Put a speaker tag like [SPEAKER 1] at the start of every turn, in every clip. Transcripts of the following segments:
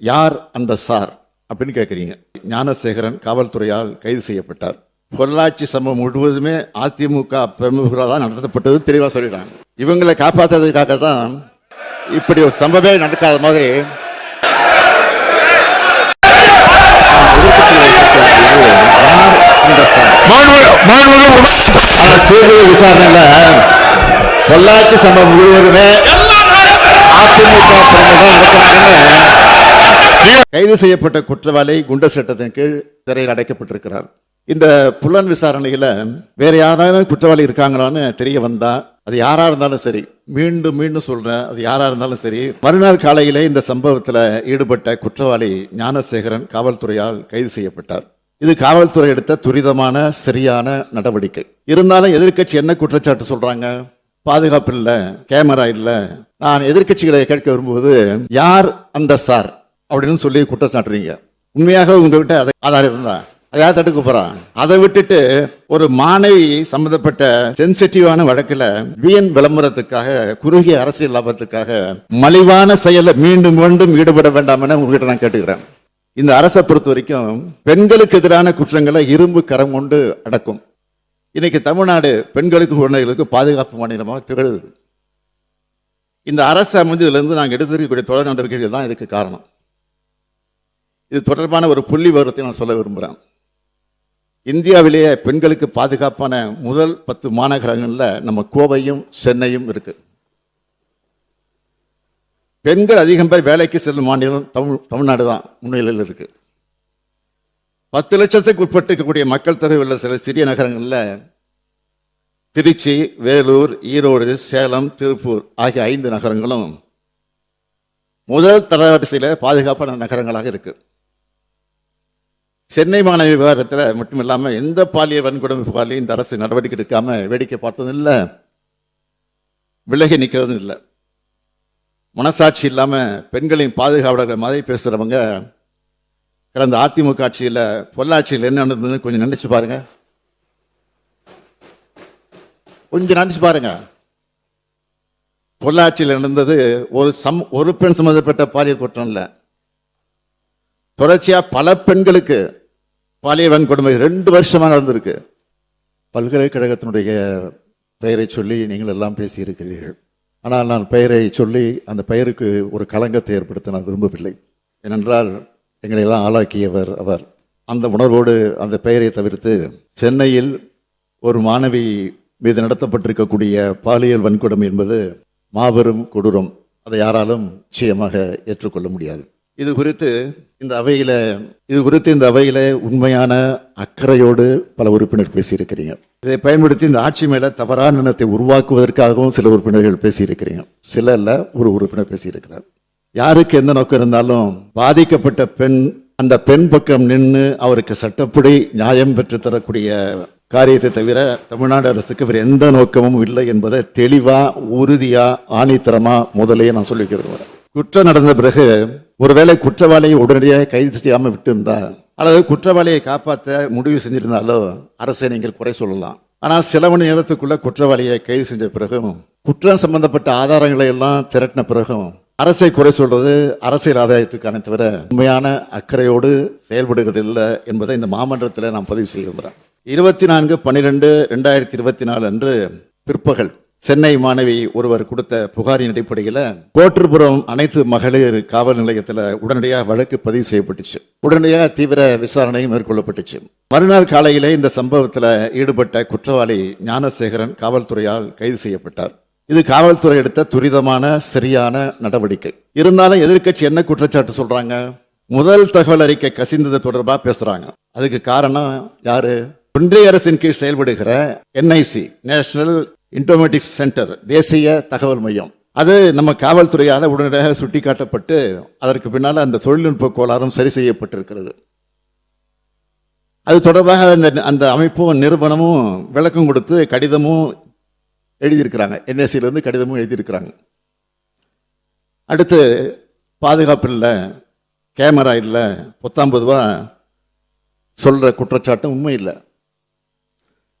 [SPEAKER 1] யார் அந்த சார் அப்படின்னு கேட்குறீங்க ஞானசேகரன் காவல்துறையால் கைது செய்யப்பட்டார் பொள்ளாச்சி சம்பவம் முழுவதுமே அதிமுக பிரமுகர்களால் தான் நடத்தப்பட்டது தெளிவாக சொல்லிடுறாங்க இவங்களை காப்பாற்றுறதுக்காக தான் இப்படி ஒரு சம்பவமே நடக்காத மாதிரி அந்த சிபிஐ விசாரணையில பொள்ளாச்சி சம்பவம் முழுவதுமே அதிமுக பிரமுகம் நடத்தினாங்கன்னு கைது செய்யப்பட்ட குற்றவாளி குண்டர் சட்டத்தின் கீழ் சிறையில் அடைக்கப்பட்டிருக்கிறார். இந்த புலன் விசாரணையில வேற யாராவது குற்றவாளி இருக்காங்களான்னு தெரிய வந்தா அது யாரா இருந்தாலும் சரி மீண்டும் மீண்டும் சொல்றேன் அது யாரா இருந்தாலும் சரி மறுநாள் காலையிலே இந்த சம்பவத்துல ஈடுபட்ட குற்றவாளி ஞானசேகரன் காவல்துறையால் கைது செய்யப்பட்டார். இது காவல்துறை எடுத்த துரிதமான சரியான நடவடிக்கை. இருந்தாலும் எதிர்க்கட்சி என்ன குற்றச்சாட்டு சொல்றாங்க? பாதுகாப்பு இல்லை கேமரா இல்லை. நான் எதிர்க்கட்சிகளை கேட்க விரும்புவது யார் அந்த சார்? அப்படின்னு சொல்லி குற்றம் சாட்டுறீங்க. உண்மையாக உங்ககிட்ட அதை ஆதாரம் இருந்தா? அதை யார் தடுக்க போறான் அதை விட்டுட்டு ஒரு மாணவி சம்பந்தப்பட்ட சென்சிட்டிவான வழக்கில் வீண் விளம்பரத்துக்காக குறுகிய அரசியல் லாபத்துக்காக மலிவான செயலை மீண்டும் மீண்டும் ஈடுபட வேண்டாம் என உங்ககிட்ட நான் கேட்டுக்கிறேன். இந்த அரசை பொறுத்த வரைக்கும் பெண்களுக்கு எதிரான குற்றங்களை இரும்பு கரம் கொண்டு அடக்கும். இன்னைக்கு தமிழ்நாடு பெண்களுக்கு குழந்தைகளுக்கு பாதுகாப்பு மாநிலமாக திகழுது. இந்த அரசு அமைந்ததுலேருந்து நாங்கள் எடுத்திருக்கக்கூடிய தொடர் நடவடிக்கைகள் தான் இதுக்கு காரணம். இது தொடர்பான ஒரு புள்ளி விவரத்தை நான் சொல்ல விரும்புகிறேன் இந்தியாவிலேயே பெண்களுக்கு பாதுகாப்பான முதல் பத்து மாநகரங்களில் நம்ம கோவையும் சென்னையும் இருக்குது பெண்கள் அதிகம் பேர் வேலைக்கு செல்லும் மாநிலம் தமிழ் தமிழ்நாடு தான் முன்னிலையில் இருக்குது பத்து லட்சத்துக்கு உட்பட்டு இருக்கக்கூடிய மக்கள் தொகை உள்ள சில சிறிய நகரங்களில் திருச்சி வேலூர் ஈரோடு சேலம் திருப்பூர் ஆகிய ஐந்து நகரங்களும் முதல் தரவரிசையில் பாதுகாப்பான நகரங்களாக இருக்கு. சென்னை மாணவி விவகாரத்தில் மட்டும் இல்லாமல் எந்த பாலியல் வன்கொடுமை பாலியும் இந்த அரசு நடவடிக்கை எடுக்காமல் வேடிக்கை பார்த்ததும் இல்லை. விலகி நிற்கிறதும் இல்லை. மனசாட்சி இல்லாமல் பெண்களின் பாதுகாவலர்கள் மாதிரி பேசுகிறவங்க கடந்த அதிமுக ஆட்சியில் பொள்ளாட்சியில் என்ன நடந்ததுன்னு கொஞ்சம் நினச்சி பாருங்கள் கொஞ்சம் நினச்சி பாருங்க. பொள்ளாச்சியில் நடந்தது ஒரு சம் ஒரு பெண் சம்மந்தப்பட்ட பாலியல் குற்றம் இல்லை. தொடர்ச்சியாக பல பெண்களுக்கு பாலியல் கொடுமை ரெண்டு வருஷமாக நடந்திருக்கு. பல்கலைக்கழகத்தினுடைய பெயரை சொல்லி நீங்கள் எல்லாம் பேசியிருக்கிறீர்கள். ஆனால் நான் பெயரை சொல்லி அந்த பெயருக்கு ஒரு களங்கத்தை ஏற்படுத்த நான் விரும்பவில்லை. ஏனென்றால் எங்களை எல்லாம் ஆளாக்கியவர் அவர். அந்த உணர்வோடு அந்த பெயரை தவிர்த்து சென்னையில் ஒரு மாணவி மீது நடத்தப்பட்டிருக்கக்கூடிய பாலியல் வன்கொடுமை என்பது மாபெரும் கொடூரம். அதை யாராலும் நிச்சயமாக ஏற்றுக்கொள்ள முடியாது. இது குறித்து இந்த அவையில் இது குறித்து இந்த அவையில் உண்மையான அக்கறையோடு பல உறுப்பினர் பேசியிருக்கிறீங்க. இதை பயன்படுத்தி இந்த ஆட்சி மேலே தவறான எண்ணத்தை உருவாக்குவதற்காகவும் சில உறுப்பினர்கள் பேசியிருக்கிறீங்க. சில இல்லை ஒரு உறுப்பினர் பேசியிருக்கிறார். யாருக்கு எந்த நோக்கம் இருந்தாலும் பாதிக்கப்பட்ட பெண் அந்த பெண் பக்கம் நின்று அவருக்கு சட்டப்படி நியாயம் பெற்று தரக்கூடிய காரியத்தை தவிர தமிழ்நாடு அரசுக்கு வேறு எந்த நோக்கமும் இல்லை என்பதை தெளிவாக உறுதியாக ஆணித்தரமா முதலே நான் சொல்லிக்க விரும்புகிறேன். குற்றம் நடந்த பிறகு ஒருவேளை குற்றவாளியை உடனடியாக கைது செய்யாம விட்டிருந்தா அல்லது குற்றவாளியை காப்பாற்ற முடிவு செஞ்சிருந்தாலோ அரசை நீங்கள் குறை சொல்லலாம். ஆனால் சில மணி நேரத்துக்குள்ள குற்றவாளியை கைது செஞ்ச பிறகும் குற்றம் சம்பந்தப்பட்ட ஆதாரங்களை எல்லாம் திரட்டின பிறகும் அரசை குறை சொல்றது அரசியல் ஆதாயத்துக்கான தவிர உண்மையான அக்கறையோடு செயல்படுகிறது இல்லை என்பதை இந்த மாமன்றத்தில் நான் பதிவு செய்ய விரும்புகிறேன் இருபத்தி நான்கு பன்னிரெண்டு ரெண்டாயிரத்தி இருபத்தி நாலு அன்று பிற்பகல் சென்னை மாணவி ஒருவர் கொடுத்த புகாரின் அடிப்படையில் கோட்டூர்புரம் அனைத்து மகளிர் காவல் நிலையத்தில் உடனடியாக வழக்கு பதிவு செய்யப்பட்டுச்சு. உடனடியாக தீவிர விசாரணை மேற்கொள்ளப்பட்டுச்சு. மறுநாள் காலையிலே இந்த சம்பவத்தில் ஈடுபட்ட குற்றவாளி ஞானசேகரன் காவல்துறையால் கைது செய்யப்பட்டார். இது காவல்துறை எடுத்த துரிதமான சரியான நடவடிக்கை. இருந்தாலும் எதிர்க்கட்சி என்ன குற்றச்சாட்டு சொல்றாங்க? முதல் தகவல் அறிக்கை கசிந்தது தொடர்பாக பேசுறாங்க. அதுக்கு காரணம் யாரு? ஒன்றிய அரசின் கீழ் செயல்படுகிற என்ஐசி நேஷனல் இன்டோமேட்டிக்ஸ் சென்டர் தேசிய தகவல் மையம். அது நம்ம காவல்துறையால் உடனடியாக சுட்டிக்காட்டப்பட்டு அதற்கு பின்னால் அந்த தொழில்நுட்ப கோளாறும் சரி செய்யப்பட்டிருக்கிறது. அது தொடர்பாக அந்த அந்த அமைப்பும் நிறுவனமும் விளக்கம் கொடுத்து கடிதமும் எழுதியிருக்கிறாங்க. என்எஸ்சியிலேருந்து கடிதமும் எழுதியிருக்கிறாங்க. அடுத்து பாதுகாப்பு இல்லை கேமரா இல்லை பத்தாம்பது ரூபா குற்றச்சாட்டும் உண்மை இல்லை.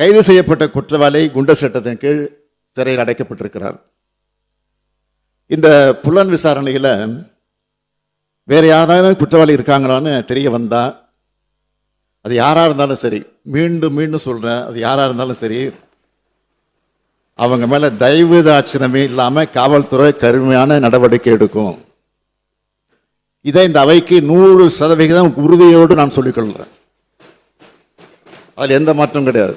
[SPEAKER 1] கைது செய்யப்பட்ட குற்றவாளி குண்டர் சட்டத்தின் கீழ் சிறையில் அடைக்கப்பட்டிருக்கிறார். இந்த புலன் விசாரணையில் வேறு யாராவது குற்றவாளி இருக்காங்களான்னு தெரிய வந்தால் அது யாராக இருந்தாலும் சரி மீண்டும் மீண்டும் சொல்கிறேன் அது யாராக இருந்தாலும் சரி அவங்க மேலே தயவு தாட்சிணமே இல்லாமல் காவல்துறை கருமையான நடவடிக்கை எடுக்கும். இதை இந்த அவைக்கு நூறு சதவிகிதம் உறுதியோடு நான் சொல்லிக்கொள்கிறேன் அதில் எந்த மாற்றம் கிடையாது.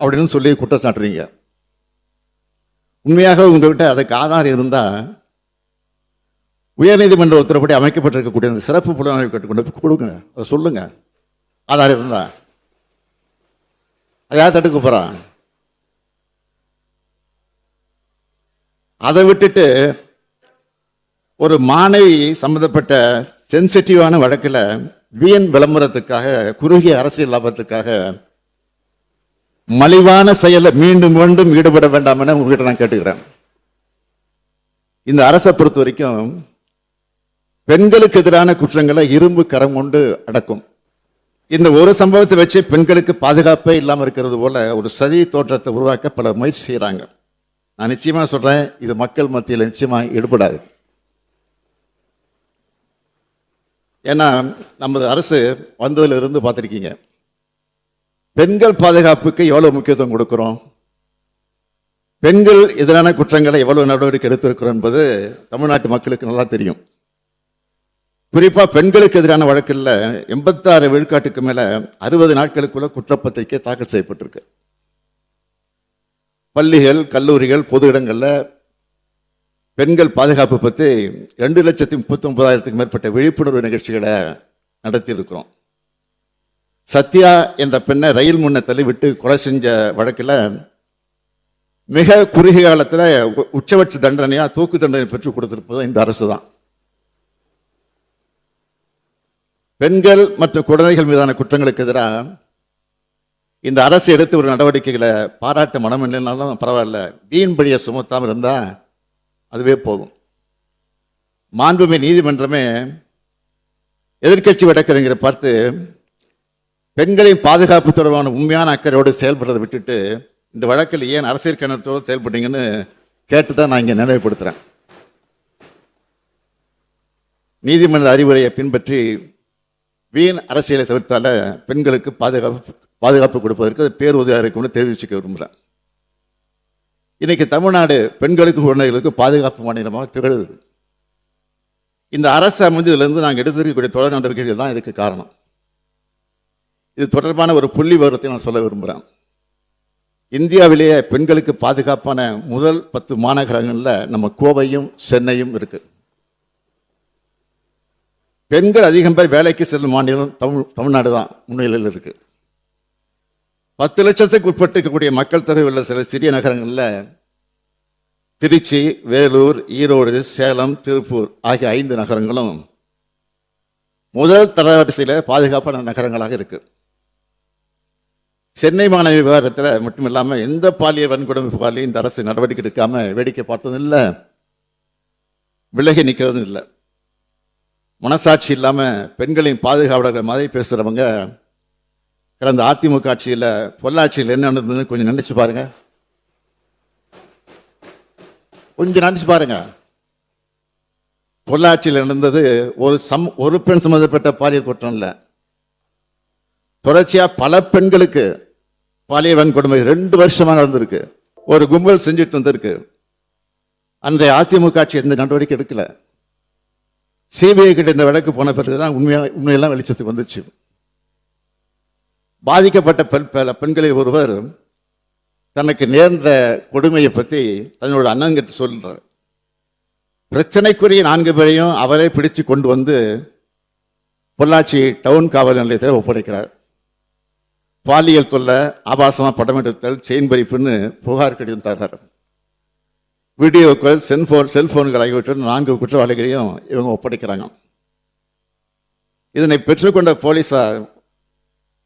[SPEAKER 1] அப்படின்னு சொல்லி குற்றம் சாட்டுறீங்க. உண்மையாக உங்கள்கிட்ட அதுக்கு ஆதாரம் இருந்தால் உயர்நீதிமன்ற உத்தரப்படி அமைக்கப்பட்டிருக்கக்கூடிய அந்த சிறப்பு புலனாய்வு கட்டுக்கொண்டு போய் கொடுங்க. அதை சொல்லுங்க. ஆதாரம் இருந்தா. அதை யார் தடுக்க போகிறான் அதை விட்டுட்டு ஒரு மாணவி சம்பந்தப்பட்ட சென்சிட்டிவான வழக்கில் வீண் விளம்பரத்துக்காக குறுகிய அரசியல் லாபத்துக்காக மலிவான செயலை மீண்டும் மீண்டும் ஈடுபட வேண்டாம் என உங்ககிட்ட நான் கேட்டுக்கிறேன். இந்த அரசை பொறுத்த வரைக்கும் பெண்களுக்கு எதிரான குற்றங்களை இரும்பு கரம் கொண்டு அடக்கும். இந்த ஒரு சம்பவத்தை வச்சு பெண்களுக்கு பாதுகாப்பே இல்லாமல் இருக்கிறது போல ஒரு சதி தோற்றத்தை உருவாக்க பல முயற்சி செய்கிறாங்க நான் நிச்சயமாக சொல்கிறேன் இது மக்கள் மத்தியில் நிச்சயமாக ஈடுபடாது. ஏன்னா நமது அரசு வந்ததிலிருந்து பார்த்துருக்கீங்க. பெண்கள் பாதுகாப்புக்கு எவ்வளவு முக்கியத்துவம் கொடுக்கிறோம்? பெண்கள் எதிரான குற்றங்களை எவ்வளவு நடவடிக்கை எடுத்திருக்கிறோம் என்பது தமிழ்நாட்டு மக்களுக்கு நல்லா தெரியும். குறிப்பாக பெண்களுக்கு எதிரான வழக்கில் எண்பத்தாறு விழுக்காட்டுக்கு மேலே அறுபது நாட்களுக்குள்ள குற்றப்பத்திரிக்கை தாக்கல் செய்யப்பட்டிருக்கு. பள்ளிகள் கல்லூரிகள் பொது இடங்களில் பெண்கள் பாதுகாப்பு பற்றி ரெண்டு லட்சத்தி முப்பத்தி ஒன்பதாயிரத்துக்கு மேற்பட்ட விழிப்புணர்வு நிகழ்ச்சிகளை நடத்தியிருக்கிறோம். சத்யா என்ற பெண்ணை ரயில் முன்னத்தில் தள்ளிவிட்டு கொலை செஞ்ச வழக்கில் மிக குறுகிய காலத்தில் உச்சபட்ச தண்டனையாக தூக்கு தண்டனை பெற்று கொடுத்திருப்பது இந்த அரசு தான் பெண்கள் மற்றும் குழந்தைகள் மீதான குற்றங்களுக்கு எதிராக இந்த அரசு எடுத்து ஒரு நடவடிக்கைகளை பாராட்ட மனம் இல்லைனாலும் பரவாயில்ல. வீண்படியை சுமத்தாமல் இருந்தால் அதுவே போதும். மாண்புமை நீதிமன்றமே எதிர்க்கட்சி வழக்கறிஞரை பார்த்து பெண்களின் பாதுகாப்பு தொடர்பான உண்மையான அக்கறையோடு செயல்படுறதை விட்டுட்டு இந்த வழக்கில் ஏன் அரசியல் கணத்தோடு செயல்பட்டீங்கன்னு கேட்டு தான் நான் இங்கே நினைவுபடுத்துகிறேன் நீதிமன்ற அறிவுரையை பின்பற்றி வீண் அரசியலை தவிர்த்தால பெண்களுக்கு பாதுகாப்பு பாதுகாப்பு கொடுப்பதற்கு அது பேருதவியாக இருக்கும்னு தெரிவிச்சுக்க விரும்புகிறேன் இன்றைக்கி தமிழ்நாடு பெண்களுக்கு குழந்தைகளுக்கு பாதுகாப்பு மாநிலமாக திகழுது. இந்த அரசு அமைந்ததுலேருந்து நாங்கள் எடுத்திருக்கக்கூடிய தொடர் நடவடிக்கைகள் தான் இதுக்கு காரணம். இது தொடர்பான ஒரு புள்ளி விவரத்தை நான் சொல்ல விரும்புகிறேன் இந்தியாவிலேயே பெண்களுக்கு பாதுகாப்பான முதல் பத்து மாநகரங்களில் நம்ம கோவையும் சென்னையும் இருக்கு. பெண்கள் அதிகம் பேர் வேலைக்கு செல்லும் மாநிலம் தமிழ் தமிழ்நாடு தான் முன்னிலையில் இருக்கு. பத்து லட்சத்துக்கு உட்பட்டிருக்கக்கூடிய மக்கள் தொகை உள்ள சில சிறிய நகரங்களில் திருச்சி வேலூர் ஈரோடு சேலம் திருப்பூர் ஆகிய ஐந்து நகரங்களும் முதல் தரவரிசையில் பாதுகாப்பான நகரங்களாக இருக்குது சென்னை மாணவி விவகாரத்தில் மட்டும் இல்லாமல் எந்த பாலியல் வன்கொடுமை புகார்லையும் இந்த அரசு நடவடிக்கை எடுக்காம வேடிக்கை பார்த்ததும் இல்லை. விலகி நிற்கிறதும் இல்லை. மனசாட்சி இல்லாமல் பெண்களின் பாதுகாவலர்கள் மாதிரி பேசுகிறவங்க கடந்த அதிமுக ஆட்சியில் பொள்ளாச்சியில் என்ன நடந்ததுன்னு கொஞ்சம் நினச்சி பாருங்க. கொஞ்சம் நினச்சி பாருங்க. பொள்ளாட்சியில் நடந்தது ஒரு சம் ஒரு பெண் சம்மந்தப்பட்ட பாலியல் குற்றம் இல்லை. தொடர்ச்சியாக பல பெண்களுக்கு பாலியவன் கொடுமை ரெண்டு வருஷமா நடந்திருக்கு. ஒரு கும்பல் செஞ்சுட்டு வந்திருக்கு. அன்றைய அதிமுக ஆட்சி எந்த நடவடிக்கை எடுக்கல. சிபிஐ கிட்ட இந்த வழக்கு போன பிறகுதான் உண்மையா உண்மையெல்லாம் வெளிச்சத்துக்கு வந்துச்சு. பாதிக்கப்பட்ட பெண் பல பெண்களில் ஒருவர் தனக்கு நேர்ந்த கொடுமையை பற்றி தன்னோட அண்ணன்கிட்ட சொல்கிறார் பிரச்சனைக்குரிய நான்கு பேரையும் அவரே பிடிச்சு கொண்டு வந்து பொள்ளாச்சி டவுன் காவல் நிலையத்தில் ஒப்படைக்கிறார். பாலியல் தொல்லை ஆபாசமாக படமெடுத்தல் செயின் பறிப்புன்னு புகார் கடிதம் தர்றார். வீடியோக்கள் செல்போன் செல்போன்கள் ஆகியவற்றில் நான்கு குற்றவாளிகளையும் இவங்க ஒப்படைக்கிறாங்க. இதனை பெற்றுக்கொண்ட போலீஸார்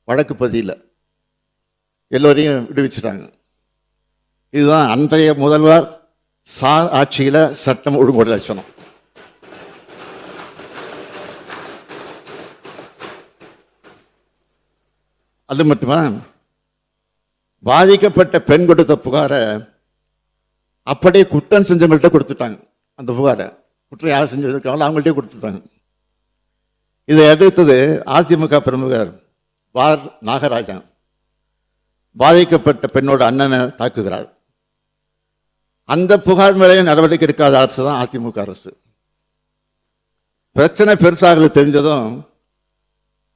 [SPEAKER 1] வழக்கு பதியில் எல்லோரையும் விடுவிச்சிட்டாங்க. இதுதான் அன்றைய முதல்வர் சார் ஆட்சியில் சட்டம் ஒழுங்கு லட்சணம் அது மட்டுமா? பாதிக்கப்பட்ட பெண் கொடுத்த புகாரை அப்படியே குற்றம் செஞ்சவங்கள்ட்ட கொடுத்துட்டாங்க. அந்த புகாரை. குற்றம் யார் செஞ்சிருக்காங்களோ அவங்கள்ட்டே கொடுத்துட்டாங்க. இதை எடுத்தது அதிமுக பிரமுகர் வார் நாகராஜா பாதிக்கப்பட்ட பெண்ணோட அண்ணனை தாக்குகிறார். அந்த புகார் மேலேயும் நடவடிக்கை எடுக்காத அரசு தான் அதிமுக அரசு. பிரச்சனை பெருசாக தெரிஞ்சதும்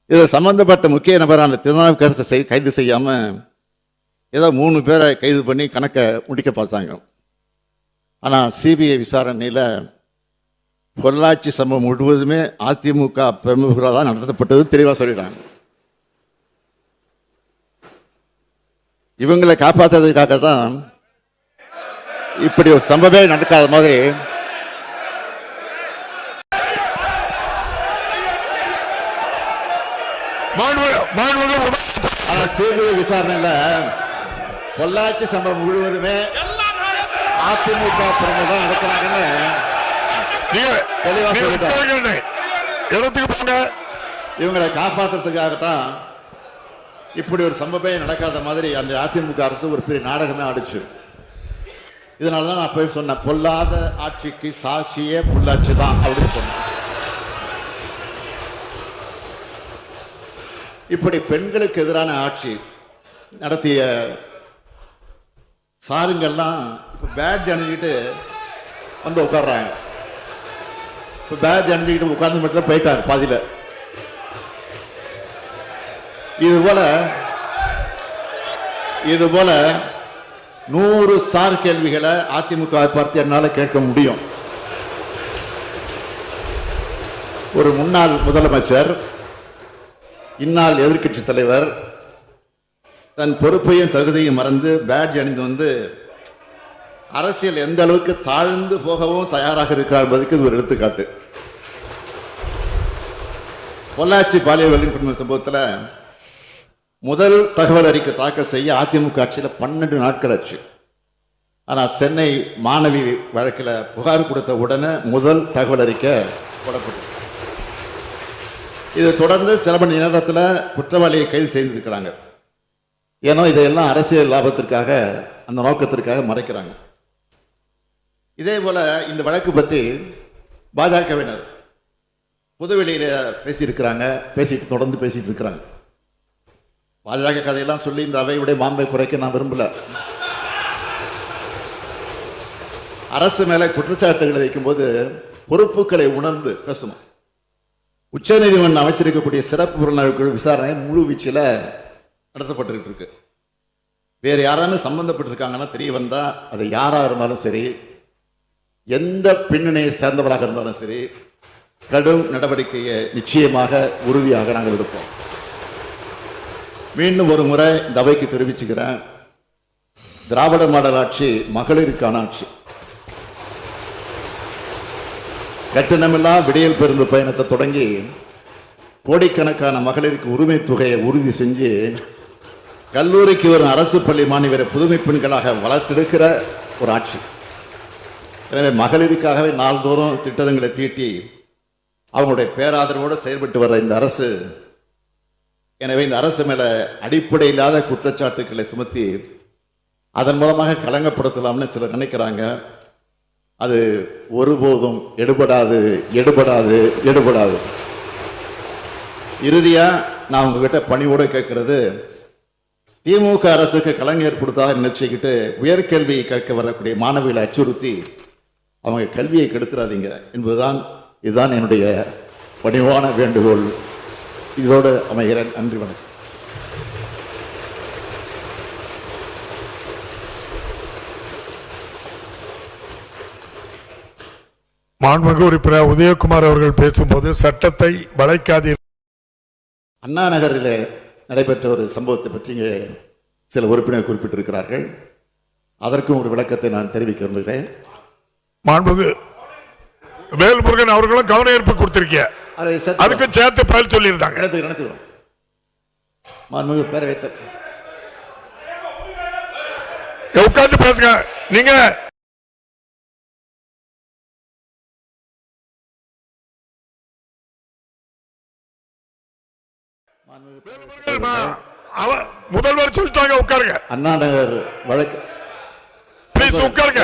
[SPEAKER 1] இதில் சம்பந்தப்பட்ட முக்கிய நபரான திருநாவுக்கரசை செய் கைது செய்யாமல் ஏதோ மூணு பேரை கைது பண்ணி கணக்கை முடிக்க பார்த்தாங்க. ஆனால் சிபிஐ விசாரணையில் பொள்ளாச்சி சம்பவம் முழுவதுமே அதிமுக பிரமுகர்களால் தான் நடத்தப்பட்டது தெளிவாக சொல்லிடுறாங்க இவங்களை காப்பாற்றுறதுக்காக தான் இப்படி ஒரு சம்பவமே நடக்காத மாதிரி
[SPEAKER 2] மாண்புமிகு மாண்புமிகு முதலமைச்சர்
[SPEAKER 1] ஆனா சிபிஐ விசாரணையில பொள்ளாச்சி சம்பவம் முழுவதுமே அதிமுக பிரமுகர் நடக்கிறாங்கன்னு
[SPEAKER 2] நீங்க
[SPEAKER 1] தெளிவா
[SPEAKER 2] நீங்க
[SPEAKER 1] சொல்லிட்டார்.
[SPEAKER 2] உட்காருங்க. இடத்துக்கு போங்க
[SPEAKER 1] இவங்களை காப்பாற்றுறதுக்காகத்தான் இப்படி ஒரு சம்பவமே நடக்காத மாதிரி அந்த அதிமுக அரசு ஒரு பெரிய நாடகமே ஆடிச்சு இதனால தான் நான் போய் சொன்னேன் பொல்லாத ஆட்சிக்கு சாட்சியே பொள்ளாச்சி தான் அப்படின்னு சொன்னேன் இப்படி பெண்களுக்கு எதிரான ஆட்சி நடத்திய சாருங்கள்லாம் இப்போ பேட்ஜ் அணிஞ்சிக்கிட்டு வந்து உட்கார்றாங்க. இப்போ பேட்ஜ் அணிஞ்சிக்கிட்டு உட்கார்ந்து மட்டும் போயிட்டாங்க பாதியில். இது போல இது போல நூறு சார் கேள்விகளை அதிமுக பார்த்து என்னால கேட்க முடியும். ஒரு முன்னாள் முதலமைச்சர் இந்நாள் எதிர்க்கட்சி தலைவர் தன் பொறுப்பையும் தகுதியும் மறந்து பேட்ஜ் அணிந்து வந்து அரசியல் எந்த அளவுக்கு தாழ்ந்து போகவும் தயாராக இருக்கிறார் என்பதற்கு இது ஒரு எடுத்துக்காட்டு. பொள்ளாச்சி பாலியல் வல்லுநர் சம்பவத்தில் முதல் தகவல் அறிக்கை தாக்கல் செய்ய அதிமுக ஆட்சியில் பன்னெண்டு நாட்கள் ஆச்சு. ஆனால் சென்னை மாணவி வழக்கில் புகார் கொடுத்த உடனே முதல் தகவல் அறிக்கை போடப்பட்டது. இது தொடர்ந்து சில மணி நேரத்தில் குற்றவாளியை கைது செய்திருக்கிறாங்க. ஏன்னா இதையெல்லாம் அரசியல் லாபத்திற்காக அந்த நோக்கத்திற்காக மறைக்கிறாங்க. இதே போல இந்த வழக்கு பற்றி பாஜகவினர் புதுவெளியில் பேசியிருக்கிறாங்க பேசிட்டு தொடர்ந்து பேசிட்டு இருக்கிறாங்க பாஜக கதையெல்லாம் சொல்லி இந்த அவையுடைய மாண்பை குறைக்க நான் விரும்பல. அரசு மேலே குற்றச்சாட்டுகளை வைக்கும்போது பொறுப்புகளை உணர்ந்து பேசணும். உச்சநீதிமன்றம் அமைச்சிருக்கக்கூடிய சிறப்பு புலனாய்வு விசாரணை முழு வீச்சில் நடத்தப்பட்டுக்கிட்டு இருக்கு. வேறு யாராலும் சம்பந்தப்பட்டிருக்காங்கன்னா தெரிய வந்தால் அது யாராக இருந்தாலும் சரி எந்த பின்னணியை சேர்ந்தவராக இருந்தாலும் சரி கடும் நடவடிக்கையை நிச்சயமாக உறுதியாக நாங்கள் எடுப்போம். மீண்டும் ஒரு முறை இந்த அவைக்கு தெரிவிச்சுக்கிறேன். திராவிட மாடல் ஆட்சி மகளிருக்கான ஆட்சி. கட்டணமில்லா விடியல் பேருந்து பயணத்தை தொடங்கி கோடிக்கணக்கான மகளிருக்கு உரிமை தொகையை உறுதி செஞ்சு கல்லூரிக்கு வரும் அரசு பள்ளி மாணவரை புதுமை பெண்களாக வளர்த்தெடுக்கிற ஒரு ஆட்சி. எனவே மகளிருக்காகவே நாள்தோறும் திட்டங்களை தீட்டி அவங்களுடைய பேராதரவோடு செயல்பட்டு வர்ற இந்த அரசு எனவே இந்த அரசு மேலே அடிப்படை இல்லாத குற்றச்சாட்டுக்களை சுமத்தி அதன் மூலமாக களங்கப்படுத்தலாம்னு சிலர் நினைக்கிறாங்க. அது ஒருபோதும் எடுபடாது எடுபடாது எடுபடாது. இறுதியாக நான் உங்ககிட்ட பணிவோடு கேட்கறது திமுக அரசுக்கு கலைஞர் கொடுத்ததாக நினைச்சுக்கிட்டு உயர்கல்வியை கேட்க வரக்கூடிய மாணவிகளை அச்சுறுத்தி அவங்க கல்வியை கெடுத்துறாதீங்க என்பதுதான் இதுதான் என்னுடைய பணிவான வேண்டுகோள். இதோடு அமைகிறேன். நன்றி வணக்கம்.
[SPEAKER 2] மாண்புமிகு உறுப்பினர் உதயகுமார் அவர்கள் பேசும்போது சட்டத்தை வளைக்காதீர்
[SPEAKER 1] அண்ணா நகரில் நடைபெற்ற ஒரு சம்பவத்தை பற்றி இங்கே சில உறுப்பினர் குறிப்பிட்டிருக்கிறார்கள். அதற்கும் ஒரு விளக்கத்தை நான் தெரிவிக்க விரும்புகிறேன்.
[SPEAKER 2] மாண்புமிகு வேல்முருகன் அவர்களும் கவன ஈர்ப்பு கொடுத்திருக்கீங்க அதுக்கு சேர்த்து பதில் சொல்லியிருந்தாங்க.
[SPEAKER 1] நடத்து நடத்துகிறோம் மாண்புமிகு பேரவைத்த
[SPEAKER 2] உட்கார்ந்து பேசுங்க. நீங்க முதல்வர் சொல்லிட்டாங்க உட்காருங்க.
[SPEAKER 1] அண்ணா நகர் வழக்கு
[SPEAKER 2] ப்ளீஸ் உட்காருங்க.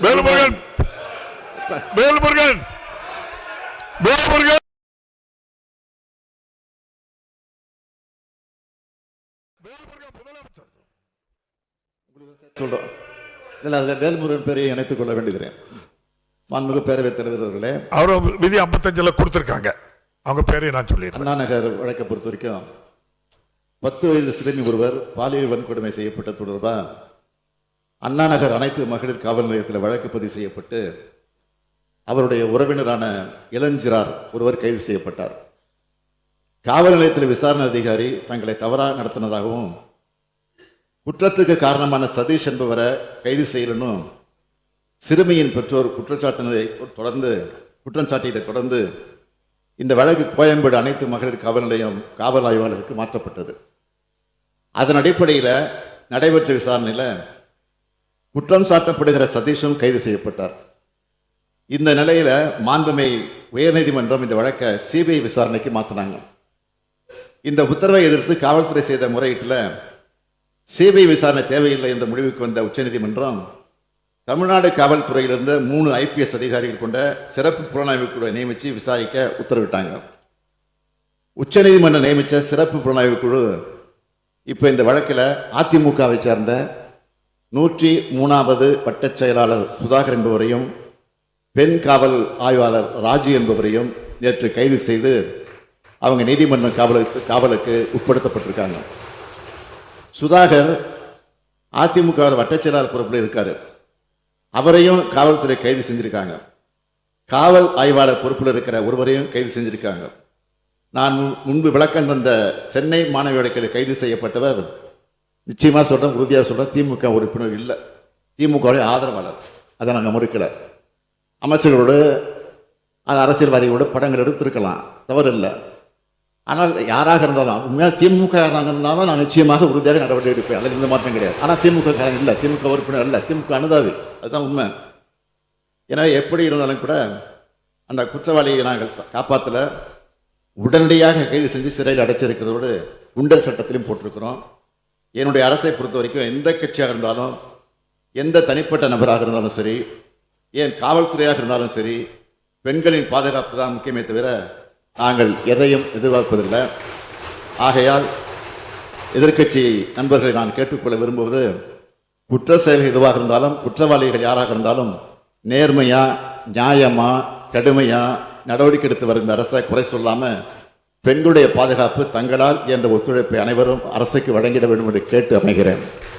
[SPEAKER 1] வேல்முருகன்.
[SPEAKER 2] வேல்முருகன். வேல்முருகன்.
[SPEAKER 1] சொல்றோம். இல்லை அதில் வேல்முருகன் பேரை இணைத்துக் கொள்ள வேண்டுகிறேன் மாண்புமிகு பேரவைத் தலைவர் அவர்களே.
[SPEAKER 2] அவர் விதி 55 கொடுத்திருக்காங்க. அவங்க பேரையும் நான் சொல்லிடுறேன்.
[SPEAKER 1] அண்ணா நகர் வழக்கை பொறுத்த வரைக்கும் பத்து வயது சிறுமி ஒருவர் பாலியல் வன்கொடுமை செய்யப்பட்ட தொடர்பா அண்ணா நகர் அனைத்து மகளிர் காவல் நிலையத்தில் வழக்கு பதிவு செய்யப்பட்டு அவருடைய உறவினரான இளஞ்சிறார் ஒருவர் கைது செய்யப்பட்டார். காவல் நிலையத்தில் விசாரணை அதிகாரி தங்களை தவறாக நடத்தினதாகவும் குற்றத்துக்கு காரணமான சதீஷ் என்பவரை கைது செய்யலனும் சிறுமியின் பெற்றோர் குற்றச்சாட்டினதை தொடர்ந்து குற்றம் சாட்டியதை தொடர்ந்து இந்த வழக்கு கோயம்பேடு அனைத்து மகளிர் காவல் நிலையம் காவல் ஆய்வாளருக்கு மாற்றப்பட்டது. அதன் அடிப்படையில் நடைபெற்ற விசாரணையில் குற்றம் சாட்டப்படுகிற சதீஷும் கைது செய்யப்பட்டார். இந்த நிலையில் மாண்புமை உயர்நீதிமன்றம் இந்த வழக்கை சிபிஐ விசாரணைக்கு மாற்றினாங்க இந்த உத்தரவை எதிர்த்து காவல்துறை செய்த முறையீட்டில் சிபிஐ விசாரணை தேவையில்லை என்ற முடிவுக்கு வந்த உச்சநீதிமன்றம் தமிழ்நாடு காவல்துறையிலிருந்து மூணு ஐபிஎஸ் அதிகாரிகள் கொண்ட சிறப்பு புலனாய்வு குழுவை நியமித்து விசாரிக்க உத்தரவிட்டாங்க. உச்சநீதிமன்றம் நியமித்த சிறப்பு புலனாய்வு குழு இப்போ இந்த வழக்கில் அதிமுகவை சேர்ந்த நூற்றி மூணாவது வட்டச் செயலாளர் சுதாகர் என்பவரையும் பெண் காவல் ஆய்வாளர் ராஜு என்பவரையும் நேற்று கைது செய்து அவங்க நீதிமன்ற காவலுக்கு காவலுக்கு உட்படுத்தப்பட்டிருக்காங்க. சுதாகர் அதிமுக வட்டச் செயலாளர் பொறுப்பில் இருக்கார். அவரையும் காவல்துறை கைது செஞ்சிருக்காங்க. காவல் ஆய்வாளர் பொறுப்பில் இருக்கிற ஒருவரையும் கைது செஞ்சிருக்காங்க. நான் முன்பு விளக்கம் தந்த சென்னை மாணவி கைது செய்யப்பட்டவர் நிச்சயமாக சொல்கிறேன் உறுதியாக சொல்கிறேன் திமுக உறுப்பினர் இல்லை. திமுகவுடைய ஆதரவாளர். அதை நாங்கள் மறுக்கலை. அமைச்சர்களோடு அது அரசியல்வாதிகளோட படங்கள் எடுத்திருக்கலாம். தவறு இல்லை. ஆனால் யாராக இருந்தாலும் உண்மையாக திமுக காரங்க இருந்தாலும் நான் நிச்சயமாக உறுதியாக நடவடிக்கை எடுப்பேன். அதில் எந்த மாற்றம் கிடையாது. ஆனால் திமுக காரணம் இல்லை திமுக உறுப்பினர் இல்லை திமுக அனுதாவி அதுதான் உண்மை. ஏன்னா எப்படி இருந்தாலும் கூட அந்த குற்றவாளியை நாங்கள் காப்பாற்றல காப்பாத்தல. உடனடியாக கைது செஞ்சு சிறையில் அடைச்சிருக்கிறதோடு குண்டர் சட்டத்திலும் போட்டிருக்கிறோம். என்னுடைய அரசை பொறுத்த வரைக்கும் எந்த கட்சியாக இருந்தாலும் எந்த தனிப்பட்ட நபராக இருந்தாலும் சரி ஏன் காவல்துறையாக இருந்தாலும் சரி பெண்களின் பாதுகாப்பு தான் முக்கியமே தவிர நாங்கள் எதையும் எதிர்பார்ப்பதில்லை. ஆகையால் எதிர்க்கட்சி நண்பர்களை நான் கேட்டுக்கொள்ள விரும்புவது குற்ற சேவை எதுவாக இருந்தாலும் குற்றவாளிகள் யாராக இருந்தாலும் நேர்மையாக நியாயமா கடுமையாக நடவடிக்கை எடுத்து வரும் இந்த அரசை குறை சொல்லாமல் பெண்களுடைய பாதுகாப்பு தங்களால் என்ற ஒத்துழைப்பை அனைவரும் அரசுக்கு வழங்கிட வேண்டும் என்று கேட்டு அமைகிறேன்.